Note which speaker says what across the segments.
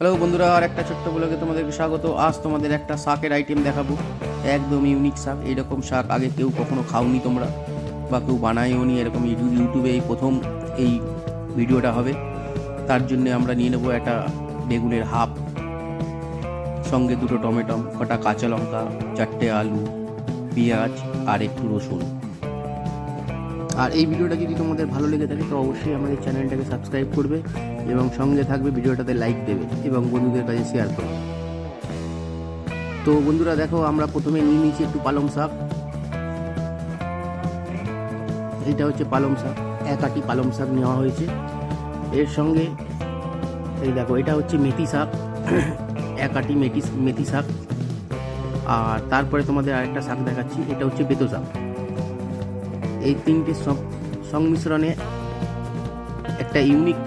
Speaker 1: Hello বন্ধুরা, আর একটা ছোট্ট ব্লগে তোমাদেরকে স্বাগত। আজ তোমাদের একটা শাকের আইটেম দেখাবো। একদম ইউনিক শাক, এইরকম শাক আগে কেউ কখনো খাওনি তোমরা, বা কেউ বানায়ও নি, এরকম ইউটিউব এই প্রথম এই ভিডিওটা হবে। তার জন্য আমরা নিয়ে নেব একটা বেগুনের হাফ, সঙ্গে দুটো টমেটো, কটা কাঁচা লঙ্কা, চারটে আলু, পেঁয়াজ, আর একটু রসুন। আর এই ভিডিওটা যদি তোমাদের ভালো লেগে থাকে, তো অবশ্যই আমাদের চ্যানেলটাকে সাবস্ক্রাইব করবে এবং সঙ্গে থাকবে ভিডিওটাতে লাইক দেবে এবং বন্ধুদের কাছে শেয়ার করবে। তো বন্ধুরা দেখো, আমরা প্রথমে নিয়ে নিয়েছি একটু পালং শাক। এটা হচ্ছে পালং শাক। এক আটি পালং শাক নেওয়া হয়েছে। এর সঙ্গে এই দেখো, এটা হচ্ছে মেথি শাক। এক আটি মেথি মেথি শাক। আর তারপরে তোমাদের আরেকটা শাক দেখাচ্ছি, এটা হচ্ছে বেতো শাক। এই তিনটে সংমিশ্রণে একটা ইউনিক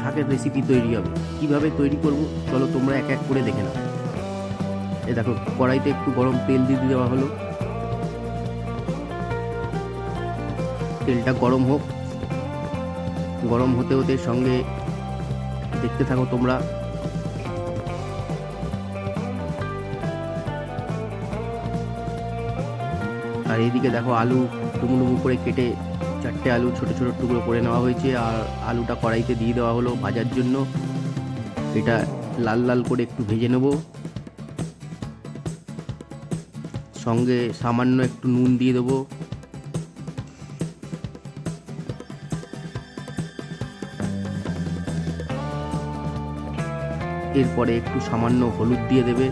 Speaker 1: শাকের রেসিপি তৈরি হবে। কীভাবে তৈরি করব? চলো তোমরা এক এক করে দেখে নাও। এ দেখো, কড়াইতে একটু গরম তেল দিয়ে দেওয়া হলো। তেলটা গরম হোক। গরম হতে হতে সঙ্গে দেখতে থাকো তোমরা। আর এইদিকে দেখো আলু ডুমু ডুমু করে কেটে চারটে আলু, ছোট ছোট টুকরো করে নেওয়া হয়েছে আর আলুটা কড়াইতে দিয়ে দেওয়া হলো ভাজার জন্য। এটা লাল লাল করে একটু ভেজে নেব। সঙ্গে সামান্য একটু নুন দিয়ে দেবো। এরপরে একটু সামান্য হলুদ দিয়ে দেবে।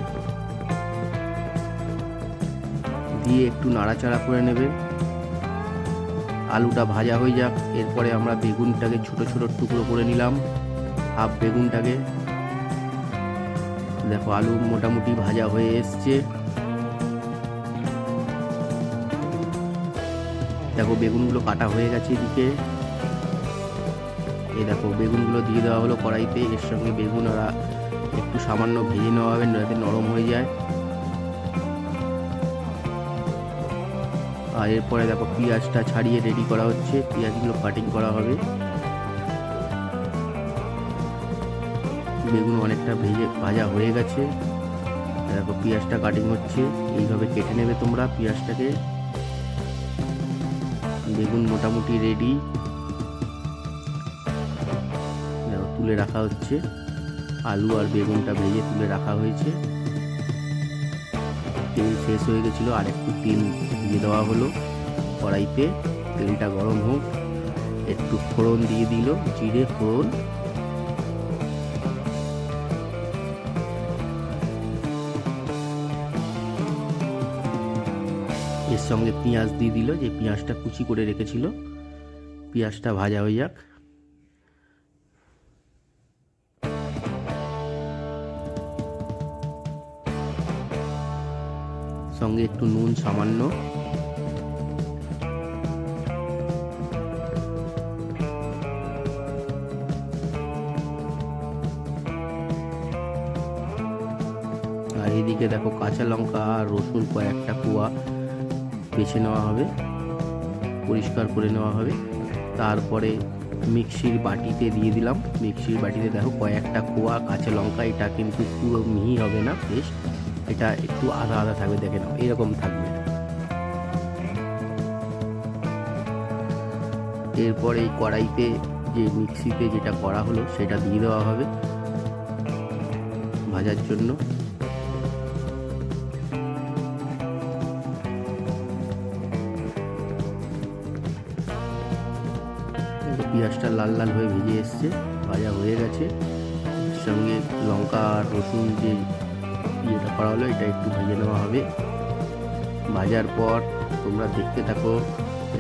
Speaker 1: দিয়ে একটু নাড়াচাড়া করে নেবে। আলুটা ভাজা হয়ে যাক, এরপরে আমরা বেগুনটাকে ছোট ছোট টুকরো করে নিলাম, হাফ বেগুনটাকে। দেখো, আলু মোটামুটি ভাজা হয়ে এসছে। দেখো, বেগুনগুলো কাটা হয়ে গেছে এদিকে। এই দেখো, বেগুনগুলো দিয়ে দেওয়া হলো কড়াইতে, এর সঙ্গে বেগুন আর একটু সামান্য ভেজে নেওয়া হবে, যাতে নরম হয়ে যায়। আর এরপরে দেখো পেঁয়াজটা ছাড়িয়ে রেডি করা হচ্ছে। পেঁয়াজগুলো কাটিং করা হবে। বেগুন অনেকটা ভেজে ভাজা হয়ে গেছে। দেখো পেঁয়াজটা কাটিং হচ্ছে। এইভাবে কেটে নেবে তোমরা পেঁয়াজটাকে। বেগুন মোটামুটি রেডি তুলে রাখা হচ্ছে। আলু আর বেগুনটা ভেজে তুলে রাখা হয়েছে। তেল শেষ হয়ে গেছিল, আর একটু তেল দিয়ে দেওয়া হলো। কড়াইতে তেলটা গরম হোক, একটু ফোড়ন দিয়ে দিল, জিরে ফোড়ন। এর সঙ্গে পেঁয়াজ দিয়ে দিল, যে পেঁয়াজটা কুচি করে রেখেছিল। পেঁয়াজটা ভাজা হয়ে যাক। সঙ্গে একটু নুন সামান্য। আর এদিকে দেখো কাঁচা লঙ্কা আর রসুন কয়েকটা কুয়া বেছে নেওয়া হবে, পরিষ্কার করে নেওয়া হবে। তারপরে মিক্সির বাটিতে দিয়ে দিলাম। মিক্সির বাটিতে দেখো কয়েকটা কোয়া, কাঁচা লঙ্কা, এটা কিন্তু পুরো মিহি হবে না, বেশ। এটা একটু আধা আধা থাকবে, দেখে নাও। এরকম থাকবে। এরপর এই কড়াইতে যে মিক্সিতে যেটা করা হলো, সেটা দিয়ে দেওয়া হবে ভাজার জন্য। পেঁয়াজটা লাল লাল হয়ে ভেজে এসছে, ভাজা হয়ে গেছে। সঙ্গে লঙ্কা আর রসুন যে ইয়েটা করা হলো, এটা একটু ভেজে নেওয়া হবে। ভাজার পর তোমরা দেখতে থাকো,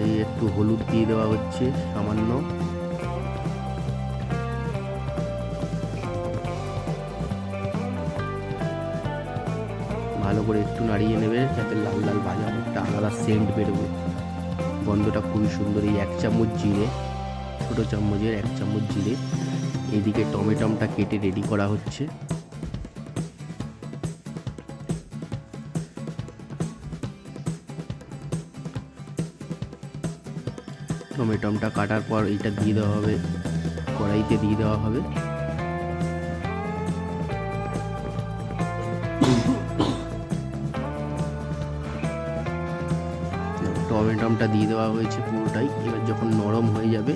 Speaker 1: এই একটু হলুদ দিয়ে দেওয়া হচ্ছে সামান্য। ভালো করে একটু নাড়িয়ে নেবে, যাতে লাল লাল ভাজা একটা আলাদা সেন্ট বেরোবে। গন্ধটা খুবই সুন্দর, এই এক চামচ জিরে, ছোটো চামচের এক চামচ জিরে। এদিকে টমেটমটা কেটে রেডি করা হচ্ছে। টমেটমটা কাটার পর এটা দিয়ে দেওয়া হবে, কড়াইতে দিয়ে দেওয়া হবে। টমেটমটা দিয়ে দেওয়া হয়েছে পুরোটাই, এবার যখন নরম হয়ে যাবে,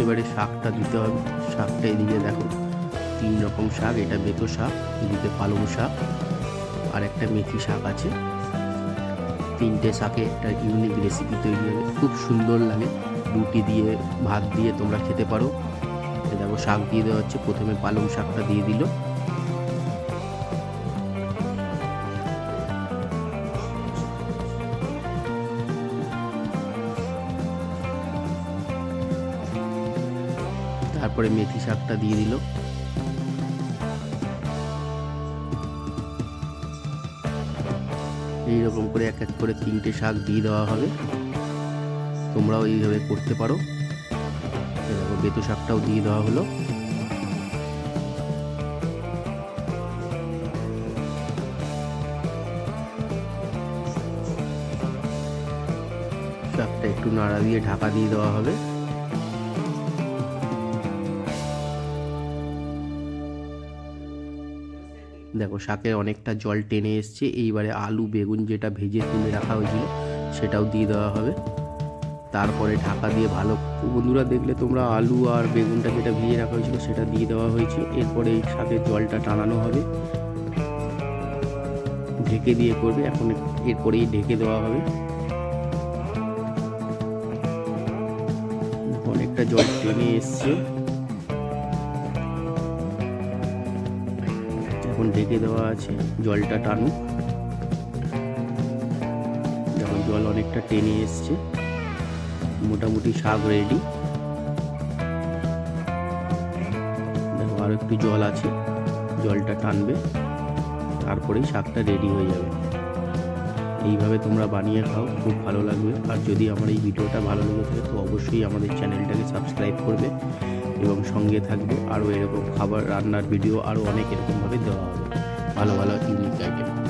Speaker 1: এবারে শাকটা দিতে হবে, শাকটা এদিকে দেখো। তিন রকম শাক এটা বেতো শাক এদিকে পালং শাক আর একটা মেথি শাক আছে। তিনটে শাকে একটা ইউনিক রেসিপি তৈরি হবে। খুব সুন্দর লাগে। রুটি দিয়ে, ভাত দিয়ে তোমরা খেতে পারো। দেখো, শাক দিয়ে দেওয়া হচ্ছে। প্রথমে পালং শাকটা দিয়ে দিল। তারপরে মেথি শাকটা দিয়ে দিল। এইরকম করে এক এক করে তিনটে শাক দিয়ে দেওয়া হবে। তোমরাও এইভাবে করতে পারো। দেখো বেতো শাকটাও দিয়ে দেওয়া হলো। শাকটা একটু নাড়া দিয়ে ঢাকা দিয়ে দেওয়া হবে। দেখো, শাকে অনেকটা জল টেনে এসছে। এইবারে আলু, বেগুন যেটা ভেজে তুলে রাখা হয়েছিল, সেটাও দিয়ে দেওয়া হবে। তারপরে ঢাকা দিয়ে ভালো বন্ধুরা দেখলে তোমরা আলু আর বেগুনটা যেটা ভিজিয়ে রাখা হয়েছিল, সেটা দিয়ে দেওয়া হয়েছে। এরপরে এই শাকের জলটা টানানো হবে। ঢেকে দিয়ে করবে, এখন এরপরেই ঢেকে দেওয়া হবে। অনেকটা জল টেনে এসছে। ঢেকে দেওয়া আছে, জলটা টানুক। দেখো জল অনেকটা টেনে এসছে। মোটামুটি শাক রেডি দেখো আর একটু জল আছে, জলটা টানবে, তারপরেই শাকটা রেডি হয়ে যাবে। এইভাবে তোমরা বানিয়ে খাও, খুব ভালো লাগবে। আর যদি আমার এই ভিডিওটা ভালো লেগে থাকে, তো অবশ্যই আমাদের চ্যানেলটাকে সাবস্ক্রাইব করবে। এবং সঙ্গে থাকবে। আরও এরকম খাবার রান্নার ভিডিও আরও অনেক এরকমভাবে দেওয়া হবে। ভালো ভালো ইউনিক আইটেম